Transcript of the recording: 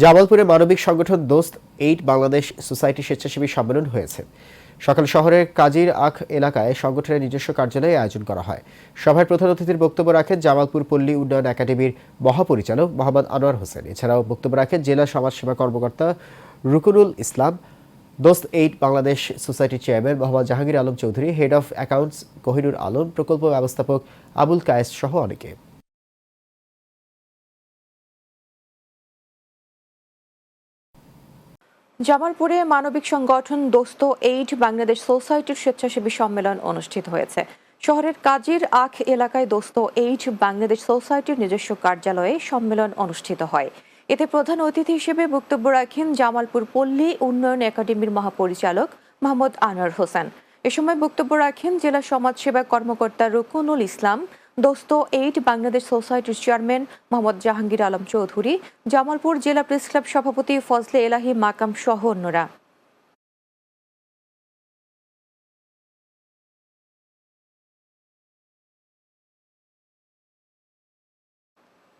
জামালপুরে মানবিক সংগঠন দোস্ত এইট বাংলাদেশ সোসাইটি স্বেচ্ছাসেবী সম্মেলন হয়েছে। সকাল শহরের কাজীর আখ এলাকায় সংগঠনের নিজস্ব কার্যালয়ে আয়োজন করা হয়। সভায় প্রধান অতিথির বক্তব্য রাখেন জামালপুর পল্লী উন্নয়ন একাডেমির মহাপরিচালক মোহাম্মদ আনোয়ার হোসেন। এছাড়াও বক্তব্য রাখেন জেলা সমাজসেবা কর্মকর্তা রুকুনুল ইসলাম, দোস্ত এইট বাংলাদেশ সোসাইটির chairman Mohammad Jahangir Alam Chowdhury, head of accounts Kohinoor Alam, প্রকল্প ব্যবস্থাপক আবুল কায়েস সহ অনেকে। জামালপুরে মানবিক সংগঠন দোস্ত এইড বাংলাদেশ সোসাইটির স্বেচ্ছাসেবী সম্মেলন অনুষ্ঠিত হয়েছে। শহরের কাজীর আখ এলাকায় দোস্ত এইড বাংলাদেশ সোসাইটির নিজস্ব কার্যালয়ে সম্মেলন অনুষ্ঠিত হয়। এতে প্রধান অতিথি হিসেবে বক্তব্য রাখেন জামালপুর পল্লী উন্নয়ন একাডেমির মহাপরিচালক মোহাম্মদ আনোয়ার হোসেন। এ সময় বক্তব্য রাখেন জেলা সমাজসেবা কর্মকর্তা রুকুনুল ইসলাম দোস্ত এইট বাংলাদেশ সোসাইটির চেয়ারম্যান মোহাম্মদ জাহাঙ্গীর আলম চৌধুরী, জামালপুর জেলা প্রেস ক্লাব সভাপতি ফজলে এলাহি মাকাম সহ অন্যরা।